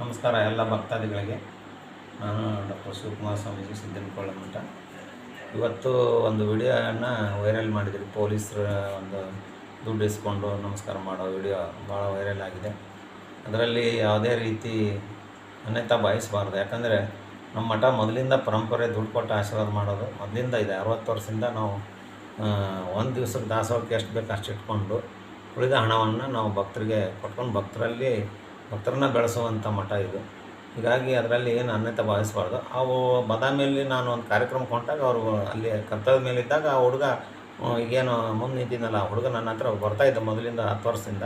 ನಮಸ್ಕಾರ ಎಲ್ಲ ಭಕ್ತಾದಿಗಳಿಗೆ. ನಾನು ಡಾಕ್ಟರ್ ಶಿವಕುಮಾರ ಸ್ವಾಮೀಜಿ ಸಿದ್ದನಕೊಳ್ಳ ಮಠ. ಇವತ್ತು ಒಂದು ವಿಡಿಯೋನ ವೈರಲ್ ಮಾಡಿದ್ರು. ಪೊಲೀಸರ ಒಂದು ದುಡ್ಡು ಇಸ್ಕೊಂಡು ನಮಸ್ಕಾರ ಮಾಡೋ ವಿಡಿಯೋ ಭಾಳ ವೈರಲ್ ಆಗಿದೆ. ಅದರಲ್ಲಿ ಯಾವುದೇ ರೀತಿ ಅನ್ಯತಾ ಭಾವಿಸಬಾರ್ದು. ಯಾಕಂದರೆ ನಮ್ಮ ಮಠ ಮೊದಲಿಂದ ಪರಂಪರೆ ದುಡ್ಡು ಕೊಟ್ಟು ಆಶೀರ್ವಾದ ಮಾಡೋದು. ಮೊದಲಿಂದ ಇದೆ. ಅರವತ್ತು ವರ್ಷದಿಂದ ನಾವು ಒಂದು ದಿವ್ಸಕ್ಕೆ ದಾಸೋಹಕ್ಕೆ ಎಷ್ಟು ಬೇಕು ಅಷ್ಟು ಇಟ್ಕೊಂಡು ಉಳಿದ ಹಣವನ್ನು ನಾವು ಭಕ್ತರಿಗೆ ಕೊಟ್ಕೊಂಡು ಭಕ್ತರಲ್ಲಿ ಭಕ್ತರನ್ನ ಬೆಳೆಸುವಂಥ ಮಠ ಇದು. ಹೀಗಾಗಿ ಅದರಲ್ಲಿ ಏನು ಅನ್ಯತೆ ಭಾವಿಸಬಾರ್ದು. ಅವು ಬಾದಾಮಿಯಲ್ಲಿ ನಾನು ಒಂದು ಕಾರ್ಯಕ್ರಮಕ್ಕೆ ಹೊಂಟಾಗ ಅವರು ಅಲ್ಲಿ ಕರ್ತವ್ಯದ ಮೇಲೆ ಇದ್ದಾಗ ಆ ಹುಡುಗ ಈಗೇನು ಮುಂದೆ ನಿಂತಿದ್ದಲ್ಲ ಹುಡುಗ ನನ್ನ ಹತ್ರ ಬರ್ತಾಯಿದ್ದ ಮೊದಲಿಂದ ಹತ್ತು ವರ್ಷದಿಂದ.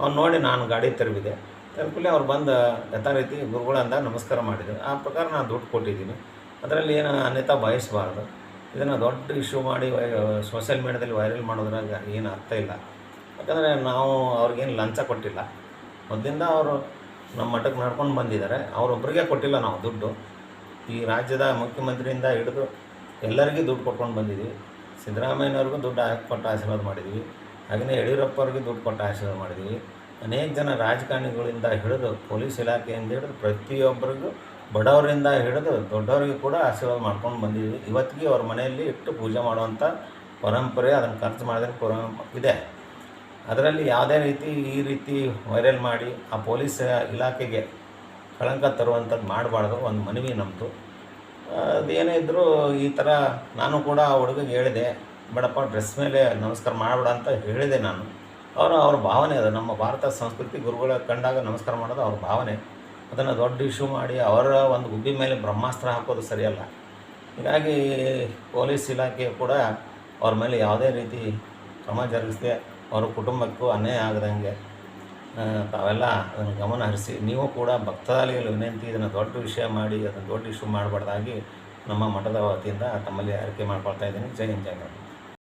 ಅವ್ನು ನೋಡಿ ನಾನು ಗಾಡಿ ತೆರವಿದೆ ತೆರಕೂಲೆ ಅವ್ರು ಬಂದು ಯಥಾರೀತಿ ಗುರುಗಳಂದ ನಮಸ್ಕಾರ ಮಾಡಿದ್ರು. ಆ ಪ್ರಕಾರ ನಾನು ದುಡ್ಡು ಕೊಟ್ಟಿದ್ದೀನಿ. ಅದರಲ್ಲಿ ಏನು ಅನ್ಯತಾ ಬಯಸಬಾರ್ದು ಇದನ್ನು ದೊಡ್ಡ ಇಶ್ಯೂ ಮಾಡಿ ಸೋಷಿಯಲ್ ಮೀಡಿಯಾದಲ್ಲಿ ವೈರಲ್ ಮಾಡೋದ್ರಾಗ ಏನು ಅರ್ಥ ಇಲ್ಲ. ಯಾಕಂದರೆ ನಾವು ಅವ್ರಿಗೇನು ಲಂಚ ಕೊಟ್ಟಿಲ್ಲ. ಮೊದಲಿಂದ ಅವರು ನಮ್ಮ ಮಠಕ್ಕೆ ನಡ್ಕೊಂಡು ಬಂದಿದ್ದಾರೆ ಅವರೊಬ್ಬರಿಗೆ ಕೊಟ್ಟಿಲ್ಲ ನಾವು ದುಡ್ಡು. ಈ ರಾಜ್ಯದ ಮುಖ್ಯಮಂತ್ರಿಯಿಂದ ಹಿಡಿದು ಎಲ್ಲರಿಗೂ ದುಡ್ಡು ಕೊಟ್ಕೊಂಡು ಬಂದಿದ್ದೀವಿ ಸಿದ್ದರಾಮಯ್ಯನವ್ರಿಗೂ ದುಡ್ಡು ಕೊಟ್ಟು ಆಶೀರ್ವಾದ ಮಾಡಿದ್ದೀವಿ ಹಾಗೆಯೇ ಯಡಿಯೂರಪ್ಪವ್ರಿಗೆ ದುಡ್ಡು ಕೊಟ್ಟು ಆಶೀರ್ವಾದ ಮಾಡಿದ್ವಿ. ಅನೇಕ ಜನ ರಾಜಕಾರಣಿಗಳಿಂದ ಹಿಡಿದು ಪೊಲೀಸ್ ಇಲಾಖೆಯಿಂದ ಹಿಡಿದು ಪ್ರತಿಯೊಬ್ಬರಿಗೂ ಬಡವರಿಂದ ಹಿಡಿದು ದೊಡ್ಡವರಿಗೆ ಕೂಡ ಆಶೀರ್ವಾದ ಮಾಡ್ಕೊಂಡು ಬಂದಿದ್ವಿ. ಇವತ್ತಿಗೆ ಅವ್ರ ಮನೆಯಲ್ಲಿ ಇಟ್ಟು ಪೂಜೆ ಮಾಡುವಂಥ ಪರಂಪರೆ ಅದನ್ನು ಖರ್ಚು ಮಾಡಿದ ಪರ ಇದೆ. ಅದರಲ್ಲಿ ಯಾವುದೇ ರೀತಿ ಈ ರೀತಿ ವೈರಲ್ ಮಾಡಿ ಆ ಪೊಲೀಸ್ ಇಲಾಖೆಗೆ ಕಳಂಕ ತರುವಂಥದ್ದು ಮಾಡಬಾರ್ದು, ಒಂದು ಮನವಿ ನಮ್ಮದು ಅದೇನೇ ಇದ್ದರೂ ಈ ಥರ ನಾನು ಕೂಡ ಆ ಹುಡುಗಗೆ ಹೇಳಿದೆ, ಬೇಡಪ್ಪ ಡ್ರೆಸ್ ಮೇಲೆ ನಮಸ್ಕಾರ ಮಾಡಬೇಡ ಅಂತ ಹೇಳಿದೆ ನಾನು. ಅವರು ಅವ್ರ ಭಾವನೆ ಅದು. ನಮ್ಮ ಭಾರತ ಸಂಸ್ಕೃತಿ ಗುರುಗಳ ಕಂಡಾಗ ನಮಸ್ಕಾರ ಮಾಡೋದು ಅವ್ರ ಭಾವನೆ. ಅದನ್ನು ದೊಡ್ಡ ಇಶ್ಯೂ ಮಾಡಿ ಅವರ ಒಂದು ಗುಬ್ಬಿ ಮೇಲೆ ಬ್ರಹ್ಮಾಸ್ತ್ರ ಹಾಕೋದು ಸರಿಯಲ್ಲ. ಹೀಗಾಗಿ ಪೊಲೀಸ್ ಇಲಾಖೆ ಕೂಡ ಅವ್ರ ಮೇಲೆ ಯಾವುದೇ ರೀತಿ ಕ್ರಮ ಜರುಗಿಸದೆ ಅವ್ರ ಕುಟುಂಬಕ್ಕೂ ಅನ್ಯಾಯ ಆಗದಂಗೆ ತಾವೆಲ್ಲ ಅದನ್ನು ಗಮನ ಹರಿಸಿ. ನೀವು ಕೂಡ ಭಕ್ತಾದಿಗಳ ವಿನಂತಿ, ಇದನ್ನು ದೊಡ್ಡ ವಿಷಯ ಮಾಡಿ, ಅದನ್ನು ದೊಡ್ಡ ಇಶ್ಯೂ ಮಾಡಬಾರ್ದಾಗಿ ನಮ್ಮ ಮಠದ ವತಿಯಿಂದ ತಮ್ಮಲ್ಲಿ ಅರಿಕೆ ಮಾಡ್ಕೊಳ್ತಾ ಇದ್ದೀನಿ. ಜೈ ಹಿಂದ್, ಜೈ